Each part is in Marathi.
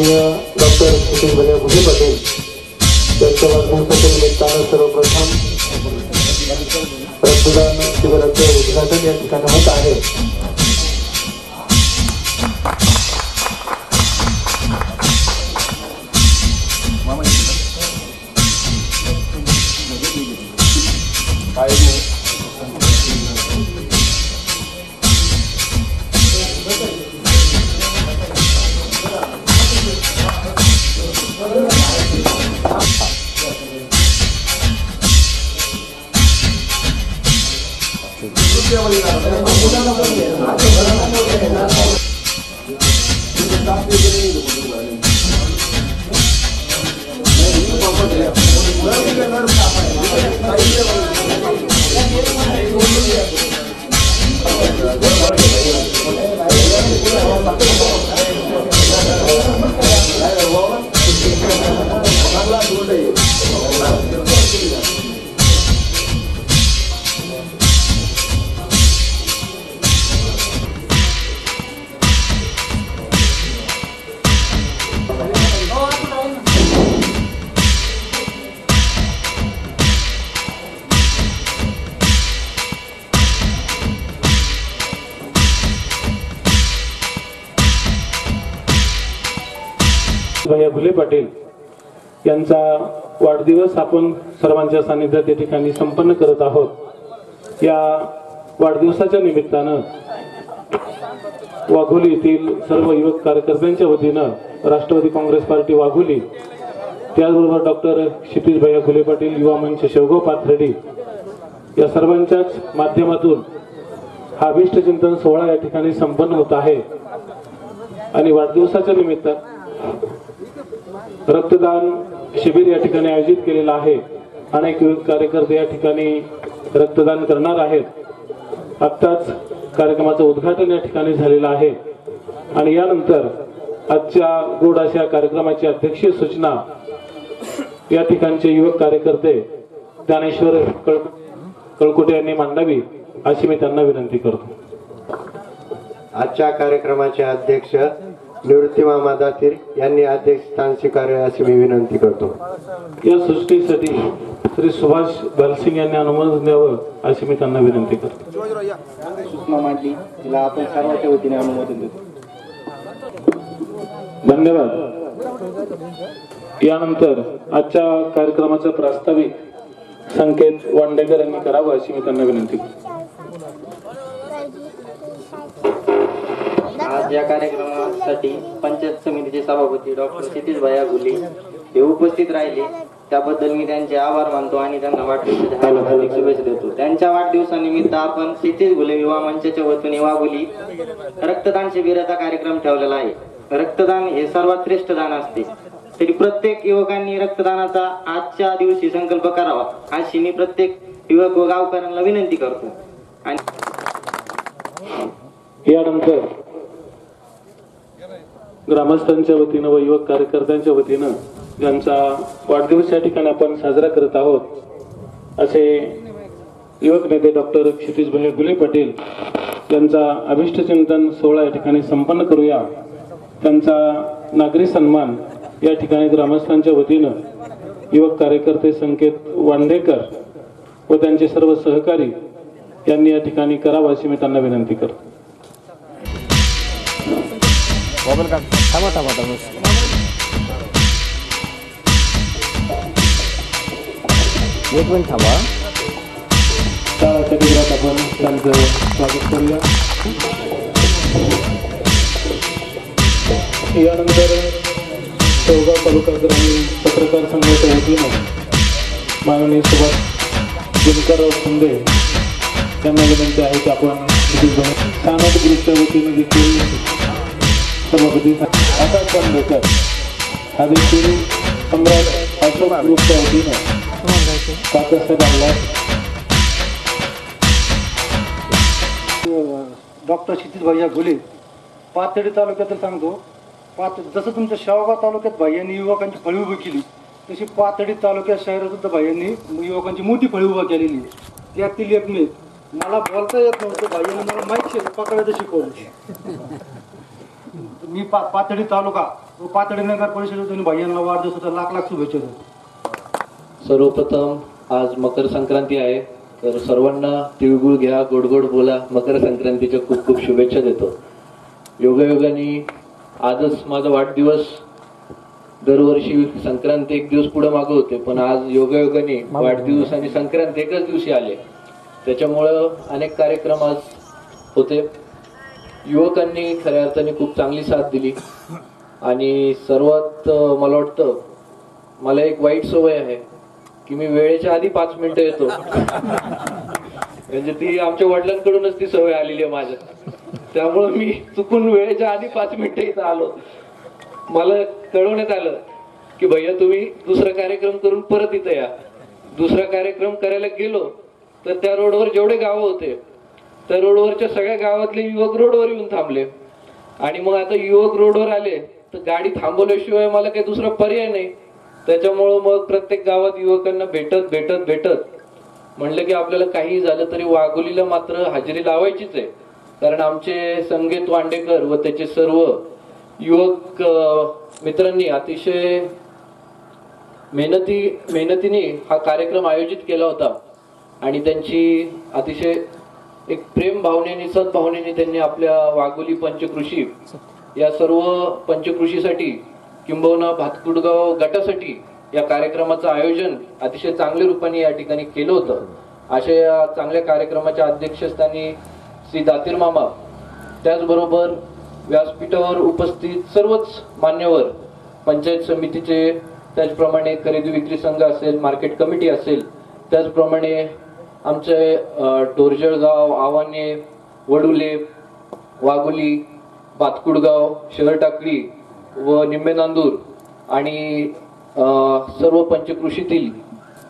माननीय डॉक्टर सुशील भैया भुजे पटेल त्यांच्या वाढदिवसाच्या निमित्तानं सर्वप्रथम रक्तदान शिबिराचं उद्घाटन या ठिकाणी होत आहे. भैया पाटील यांचा वाढदिवस आपण सर्वांच्या सानिध्यात या ठिकाणी संपन्न करत आहोत. या वाढदिवसाच्या निमित्तानं वाघोली येथील सर्व युवक कार्यकर्त्यांच्या वतीनं राष्ट्रवादी काँग्रेस पार्टी वाघोली त्याचबरोबर डॉक्टर क्षितिज भैया पाटील युवा मंच शेवगाव पाथर्डी या सर्वांच्याच माध्यमातून हा अभिष्ट चिंतन सोहळा या ठिकाणी संपन्न होत आहे. आणि वाढदिवसाच्या निमित्त रक्तदान शिबिर या ठिकाणी आयोजित केलेलं आहे. अनेक विविध कार्यकर्ते या ठिकाणी रक्तदान करणार आहेत. आत्ताच कार्यक्रमाचं उद्घाटन या ठिकाणी झालेलं आहे. आणि यानंतर आजच्या गोड अशा कार्यक्रमाची अध्यक्षीय सूचना या ठिकाणचे युवक कार्यकर्ते ज्ञानेश्वर कळ कळकुटे यांनी मांडावी अशी मी त्यांना विनंती करतो. आजच्या कार्यक्रमाचे अध्यक्ष निवृत्ती मामा दातीर यांनी अध्यक्षस्थान स्वीकारावे अशी मी विनंती करतो. या सृष्टीसाठी श्री सुभाष भालसिंग यांनी अनुमोदन द्यावं अशी मी त्यांना विनंती करतो. सूचना मांडली तिला आपण सर्वांच्या वतीने अनुमोदन देतो. धन्यवाद. यानंतर आजच्या कार्यक्रमाचा प्रास्ताविक संकेत वांडेकर यांनी करावं अशी मी त्यांना विनंती करतो. आज या कार्यक्रमासाठी पंचायत समितीचे सभापती डॉक्टर क्षितिज भैया गुले हे उपस्थित राहिले. त्याबद्दल मी त्यांचे आभार मानतो आणि त्यांना वाढदिवसाच्या शुभेच्छा देतो. त्यांच्या वाढदिवसानिमित्त आपण क्षितिज गुले युवा मंचाच्या वतीने वाघुली रक्तदान शिबिराचा कार्यक्रम ठेवलेला आहे. रक्तदान हे सर्वात श्रेष्ठ दान असते. तरी प्रत्येक युवकांनी रक्तदानाचा आजच्या दिवशी संकल्प करावा अशी मी प्रत्येक युवक व गावकऱ्यांना विनंती करतो. आणि यानंतर ग्रामस्थांच्या वतीनं व युवक कार्यकर्त्यांच्या वतीनं ज्यांचा वाढदिवस या ठिकाणी आपण साजरा करत आहोत. असे युवक नेते डॉक्टर क्षितिज गुले पाटील यांचा अभिष्टचिंतन सोहळा या ठिकाणी संपन्न करूया. त्यांचा नागरी सन्मान या ठिकाणी ग्रामस्थांच्या वतीनं युवक कार्यकर्ते संकेत वांडेकर व त्यांचे सर्व सहकारी यांनी या ठिकाणी करावा अशी मी त्यांना विनंती करतो. एक मिनिट थांबा त्या कटिगरात आपण त्यांचं स्वागत करूया यानंतर शेवगाव तालुका ग्रामीण पत्रकार संघाच्या वतीनं माननीय सुभाष दिनकरराव शिंदे यांना विनंती आहे की आपण स्थानक ग्रुपच्या वतीनं देखील सभापती आकाश चांदेकर हा देखील सम्राट अशोक ग्रुपच्या वतीनं काकासाहेब आणला डॉक्टर क्षितिज भैया घुले पाथर्डी तालुक्यात सांगतो पात जसं तुमच्या शेवगाव तालुक्यात भाईयांनी युवकांची फळी उभी केली तशी पाथर्डी तालुक्यात शहरातसुद्धा भाय्यांनी युवकांची मोठी फळी उभा केलेली आहे. त्यातील एक मी मला बोलता येत नव्हतं भाईयांनी मला माईक पकडायचं शिकवलं. मी पा पाथर्डी तालुका व पातळी नगर परिषदेतून भैयांना वाढदिवसाच्या लाख लाख शुभेच्छा देतो. सर्वप्रथम आज मकर संक्रांती आहे तर सर्वांना तिळगुळ घ्या गोड गोड बोला मकर संक्रांतीच्या खूप खूप शुभेच्छा देतो. योगायोगाने आजच माझा वाढदिवस. दरवर्षी संक्रांती एक दिवस पुढे मागं होते पण आज योगायोगाने वाढदिवस आणि संक्रांत एकच दिवशी आले. त्याच्यामुळं अनेक कार्यक्रम आज होते. युवकांनी खऱ्या अर्थाने खूप चांगली साथ दिली. आणि सर्वात मला वाटतं मला एक वाईट सवय आहे की मी वेळेच्या आधी पाच मिनिटं येतो. म्हणजे ती आमच्या वडिलांकडूनच ती सवय आलेली आहे माझ्या. त्यामुळं मी चुकून वेळेच्या आधी पाच मिनिटं इथं आलो. मला कळवण्यात आलं की भैया तुम्ही दुसरा कार्यक्रम करून परत इथं या. दुसरा कार्यक्रम करायला गेलो तर त्या रोडवर जेवढे गावं होते तर रोडवरच्या सगळ्या गावातले युवक रोडवर येऊन थांबले. आणि मग आता युवक रोडवर आले तर गाडी थांबवल्याशिवाय मला काही दुसरा पर्याय नाही. त्याच्यामुळं मग प्रत्येक गावात युवकांना भेटत भेटत भेटत. म्हणलं की आपल्याला काही झालं तरी वाघोलीला मात्र हजेरी लावायचीच आहे. कारण आमचे संगीत वांडेकर व त्याचे सर्व युवक मित्रांनी अतिशय मेहनती मेहनतीने हा कार्यक्रम आयोजित केला होता. आणि त्यांची अतिशय एक प्रेम भावनेने सद्भावनेने त्यांनी आपल्या वाघोली पंचकृषी या सर्व पंचकृषीसाठी किंबहुना भातकुडगाव गटासाठी या कार्यक्रमाचं आयोजन अतिशय चांगल्या रूपाने या ठिकाणी केलं होतं. अशा या चांगल्या कार्यक्रमाच्या अध्यक्षस्थानी श्री दातीर मामा त्याचबरोबर व्यासपीठावर उपस्थित सर्वच मान्यवर पंचायत समितीचे त्याचप्रमाणे खरेदी विक्री संघ असेल मार्केट कमिटी असेल त्याचप्रमाणे आमचे अ, डोरजळगाव आवाने वडुले वाघोली बातकुडगाव शहरटाकळी व निंबे नांदूर आणि सर्व पंचकृषीतील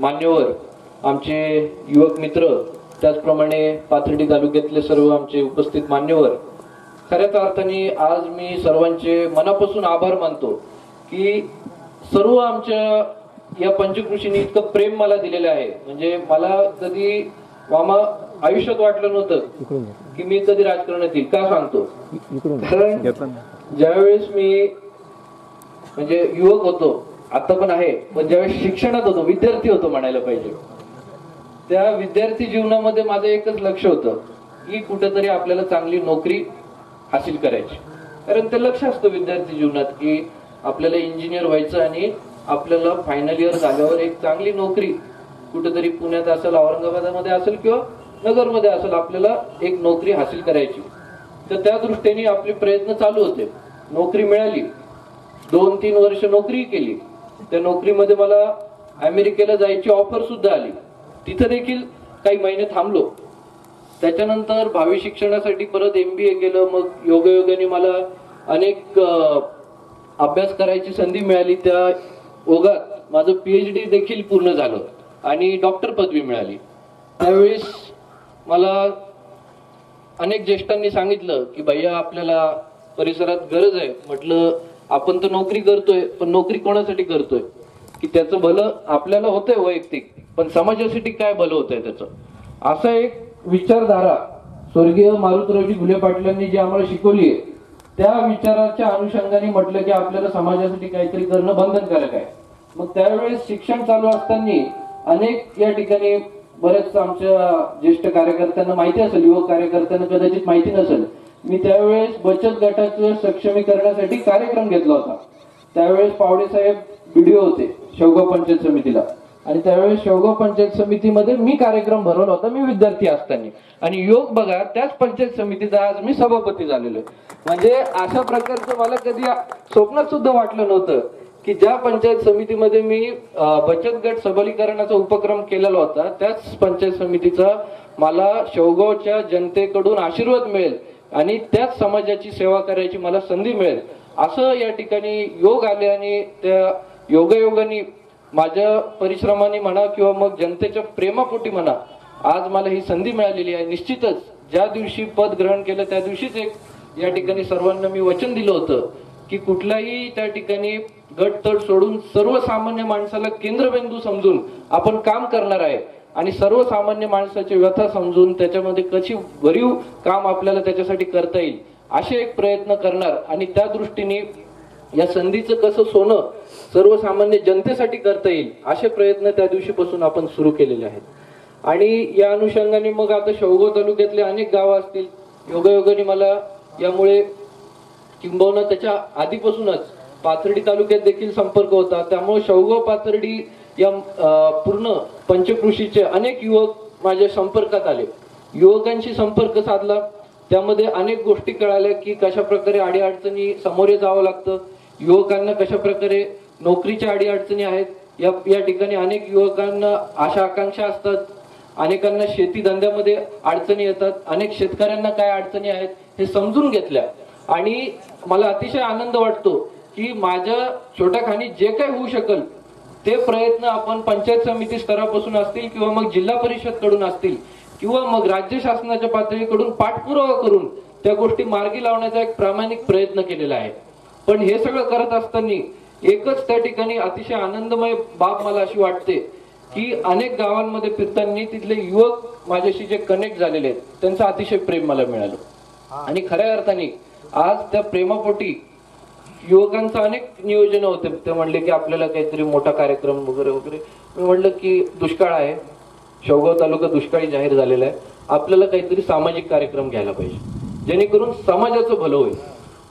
मान्यवर आमचे युवक मित्र त्याचप्रमाणे पाथर्डी तालुक्यातले सर्व आमचे उपस्थित मान्यवर. खऱ्याच अर्थाने आज मी सर्वांचे मनापासून आभार मानतो की सर्व आमच्या या पंचकृषीने इतकं प्रेम मला दिलेलं आहे. म्हणजे मला कधी मामा आयुष्यात वाटलं नव्हतं की मी कधी राजकारणात येईल का सांगतो? कारण ज्यावेळेस मी म्हणजे युवक होतो आता पण आहे पण ज्यावेळेस शिक्षणात होतो विद्यार्थी होतो म्हणायला पाहिजे. त्या विद्यार्थी जीवनामध्ये माझं एकच लक्ष होतं की कुठेतरी आपल्याला चांगली नोकरी हासिल करायची. कारण ते लक्ष असतं विद्यार्थी जीवनात की आपल्याला इंजिनियर व्हायचं आणि आपल्याला फायनल इयर झाल्यावर एक चांगली नोकरी कुठेतरी पुण्यात असेल औरंगाबादमध्ये असेल किंवा नगरमध्ये असेल आपल्याला एक नोकरी हासिल करायची. तर त्या दृष्टीने आपले प्रयत्न चालू होते. नोकरी मिळाली. दोन तीन वर्ष नोकरी केली. त्या नोकरीमध्ये मला अमेरिकेला जायची ऑफर सुद्धा आली. तिथं देखील काही महिने थांबलो. त्याच्यानंतर भावी शिक्षणासाठी परत एम बी ए केलं. मग योगायोगाने मला अनेक अभ्यास करायची संधी मिळाली. त्या ओघात माझं पीएचडी देखील पूर्ण झालं आणि डॉक्टर पदवी मिळाली. त्यावेळेस मला अनेक ज्येष्ठांनी सांगितलं की भैया आपल्याला परिसरात गरज आहे. म्हटलं आपण तर नोकरी करतोय पण नोकरी कोणासाठी करतोय? की त्याचं भलं आपल्याला होतंय वैयक्तिक पण समाजासाठी काय भलं होतंय त्याचं? असा एक विचारधारा स्वर्गीय मारुतरावजी घुले पाटलांनी जी आम्हाला शिकवली आहे त्या विचाराच्या अनुषंगाने म्हटलं की आपल्याला समाजासाठी काहीतरी करणं बंधनकारक आहे. मग त्यावेळेस शिक्षण चालू असताना अनेक या ठिकाणी बरेच आमच्या ज्येष्ठ कार्यकर्त्यांना माहिती असेल युवक कार्यकर्त्यांना कदाचित माहिती नसेल. मी त्यावेळेस बचत गटाचं सक्षमीकरणासाठी कार्यक्रम घेतला होता. त्यावेळेस पावडे साहेब व्हिडिओ होते शेवगाव पंचायत समितीला. आणि त्यावेळेस शेवगाव पंचायत समितीमध्ये मी कार्यक्रम भरवला होता मी विद्यार्थी असताना. आणि योग बघा त्याच पंचायत समितीचा आज मी सभापती झालेलो आहे. म्हणजे अशा प्रकारचं मला कधी स्वप्नात सुद्धा वाटलं नव्हतं. की ज्या पंचायत समितीमध्ये मी बचत गट सबलीकरणाचा उपक्रम केलेला होता त्याच पंचायत समितीचा मला शेवगावच्या जनतेकडून आशीर्वाद मिळेल आणि त्याच समाजाची सेवा करायची मला संधी मिळेल. असं या ठिकाणी योग आले आणि त्या योगायोगाने माझ्या परिश्रमाने म्हणा किंवा मग जनतेच्या प्रेमापोटी म्हणा आज मला ही संधी मिळालेली आहे. निश्चितच ज्या दिवशी पद ग्रहण केलं त्या दिवशीच एक या ठिकाणी सर्वांना मी वचन दिलं होतं. की कुठलाही त्या ठिकाणी गट सोडून सर्वसामान्य माणसाला केंद्रबिंदू समजून आपण काम करणार आहे आणि सर्वसामान्य माणसाची व्यथा समजून त्याच्यामध्ये कशी भरीव काम आपल्याला त्याच्यासाठी करता येईल असे एक प्रयत्न करणार. आणि त्या दृष्टीने या संधीचं कसं सोनं सर्वसामान्य जनतेसाठी करता येईल असे प्रयत्न त्या दिवशीपासून आपण सुरू केलेले आहेत. आणि या अनुषंगाने मग आता शेवगाव तालुक्यातले अनेक गावं असतील. योगायोगाने मला यामुळे किंबहुना त्याच्या आधीपासूनच पाथर्डी तालुक्यात देखील संपर्क होता. त्यामुळे शेवगाव पाथर्डी या पूर्ण पंचकृषीचे अनेक युवक माझ्या संपर्कात आले. युवकांशी संपर्क साधला. त्यामध्ये अनेक गोष्टी कळाल्या की कशा प्रकारे अडीअडचणी सामोरे जावं लागतं. युवकांना कशा प्रकारे नोकरीच्या अडीअडचणी आहेत. या या ठिकाणी अनेक युवकांना आशा आकांक्षा असतात. अनेकांना शेती धंद्यामध्ये अडचणी येतात. अनेक शेतकऱ्यांना काय अडचणी आहेत हे समजून घेतल्या. आणि मला अतिशय आनंद वाटतो की माझ्या छोट्या खाणी जे काही होऊ शकल ते प्रयत्न आपण पंचायत समिती स्तरापासून असतील किंवा मग जिल्हा परिषदकडून असतील किंवा मग राज्य शासनाच्या पातळीकडून पाठपुरावा करून त्या गोष्टी मार्गी लावण्याचा एक प्रामाणिक प्रयत्न केलेला आहे. पण हे सगळं करत असताना एकच त्या ठिकाणी अतिशय आनंदमय बाब मला अशी वाटते की अनेक गावांमध्ये फिरताना तिथले युवक माझ्याशी जे कनेक्ट झालेले आहेत त्यांचं अतिशय प्रेम मला मिळालं. आणि खऱ्या अर्थाने आज त्या प्रेमापोटी युवकांचं अनेक नियोजन होते. ते म्हणले की आपल्याला काहीतरी मोठा कार्यक्रम वगैरे वगैरे. मी म्हणलं की दुष्काळ आहे. शेवगाव तालुका दुष्काळी जाहीर झालेला आहे. आपल्याला काहीतरी सामाजिक कार्यक्रम घ्यायला पाहिजे. जेणेकरून समाजाचं भलं होईल.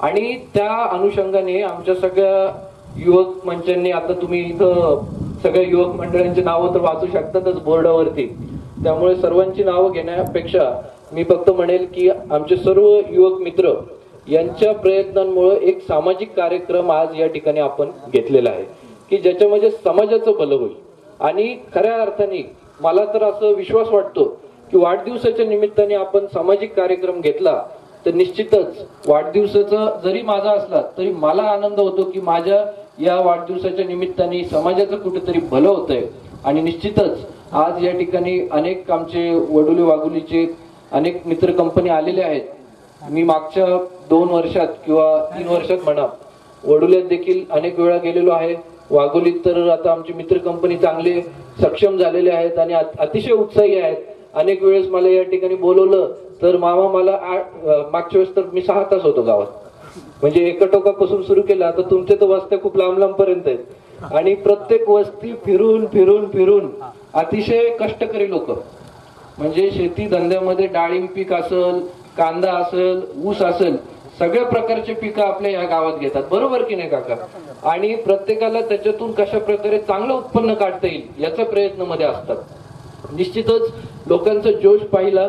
आणि त्या अनुषंगाने आमच्या सगळ्या युवक मंचांनी आता तुम्ही इथं सगळ्या युवक मंडळांची नावं तर वाचू शकतातच बोर्डावरती. त्यामुळे सर्वांची नावं घेण्यापेक्षा मी फक्त म्हणेल की आमचे सर्व युवक मित्र यांच्या प्रयत्नांमुळे एक सामाजिक कार्यक्रम आज या ठिकाणी आपण घेतलेला आहे. की ज्याच्यामध्ये म्हणजे समाजाचं भलं होईल. आणि खऱ्या अर्थाने मला तर असं विश्वास वाटतो की वाढदिवसाच्या निमित्ताने आपण सामाजिक कार्यक्रम घेतला तर निश्चितच वाढदिवसाचा जरी माझा असला तरी मला आनंद होतो की माझ्या या वाढदिवसाच्या निमित्ताने समाजाचं कुठेतरी भलं होतंय. आणि निश्चितच आज या ठिकाणी अनेक आमचे वडुले वाघुलीचे अनेक मित्र कंपनी आलेले आहेत. मी मागच्या दोन वर्षात किंवा तीन वर्षात म्हणा वडुल्यात देखील अनेक वेळा गेलेलो आहे. वाघोलीत तर आता आमची मित्र कंपनी चांगले सक्षम झालेले आहेत आणि अतिशय उत्साही आहेत. अनेक वेळेस मला या ठिकाणी बोलवलं तर मामा मला मागच्या वेळेस तर मी सहा तास होतो गावात. म्हणजे एका टोकापासून सुरू केला तर तुमच्या तर वस्त्या खूप लांब लांब पर्यंत आहेत. आणि प्रत्येक वस्ती फिरून फिरून फिरून अतिशय कष्टकरी लोक. म्हणजे शेती धंद्यामध्ये डाळिंब पीक असल कांदा असेल ऊस असेल सगळ्या प्रकारचे पिकं आपल्या या गावात घेतात. बरोबर की नाही काका? आणि प्रत्येकाला त्याच्यातून कशा प्रकारे चांगलं उत्पन्न काढता येईल याचा प्रयत्नमध्ये असतात. निश्चितच लोकांचा जोश पाहिला.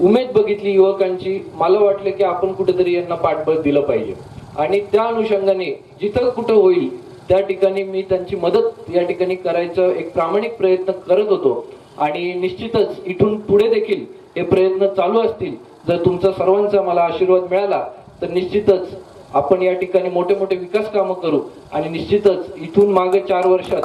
उमेद बघितली युवकांची. मला वाटलं की आपण कुठेतरी यांना पाठबळ दिलं पाहिजे. आणि त्या अनुषंगाने जिथं कुठं होईल त्या ठिकाणी मी त्यांची मदत या ठिकाणी करायचा एक प्रामाणिक प्रयत्न करत होतो. आणि निश्चितच इथून पुढे देखील हे प्रयत्न चालू असतील. जर तुमचा सर्वांचा मला आशीर्वाद मिळाला तर निश्चितच आपण या ठिकाणी मोठे मोठे विकास कामं करू. आणि निश्चितच इथून मागे चार वर्षात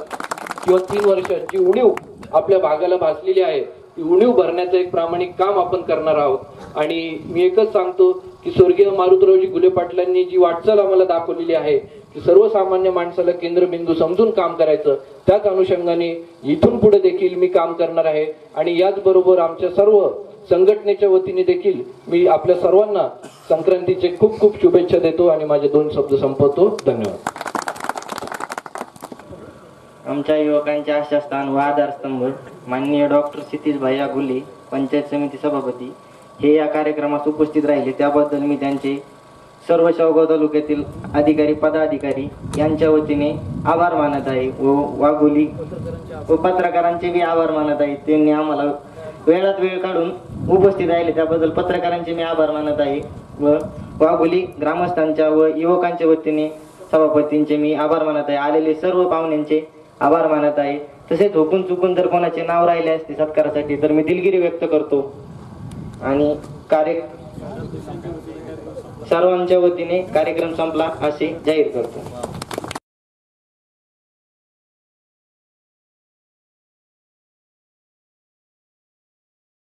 किंवा तीन वर्षात जी उणीव आपल्या भागाला भासलेली आहे ती उणीव भरण्याचं एक प्रामाणिक काम आपण करणार आहोत. आणि मी एकच सांगतो की स्वर्गीय मारुतरावजी गुले पाटलांनी जी वाटचाल आम्हाला दाखवलेली आहे की सर्वसामान्य माणसाला केंद्रबिंदू समजून काम करायचं त्याच अनुषंगाने इथून पुढे देखील मी काम करणार आहे. आणि याचबरोबर आमच्या सर्व संघटनेच्या वतीने देखील मी आपल्या सर्वांना संक्रांतीचे खूप खूप शुभेच्छा देतो आणि माझे दोन शब्द संपवतो. धन्यवाद. आमच्या युवकांच्या आशास्थान व आधारस्तंभ माननीय डॉक्टर क्षितिज भैया गुल्ली पंचायत समिती सभापती हे या कार्यक्रमास उपस्थित राहिले. त्याबद्दल मी त्यांचे सर्व शेवगाव तालुक्यातील अधिकारी पदाधिकारी यांच्या वतीने आभार मानत आहे व वाघोली व पत्रकारांचे मी आभार मानत आहे. त्यांनी आम्हाला वेळात वेळ काढून उपस्थित राहिले. त्याबद्दल पत्रकारांचे मी आभार मानत आहे. व वाघोली ग्रामस्थांच्या व युवकांच्या वतीने सभापतींचे मी आभार मानत आहे. आलेले सर्व पाहुण्यांचे आभार मानत आहे. तसेच हुकून चुकून जर कोणाचे नाव राहिले असते सत्कारासाठी तर मी दिलगिरी व्यक्त करतो. आणि कार्य सर्वांच्या वतीने कार्यक्रम संपला असे जाहीर करतो.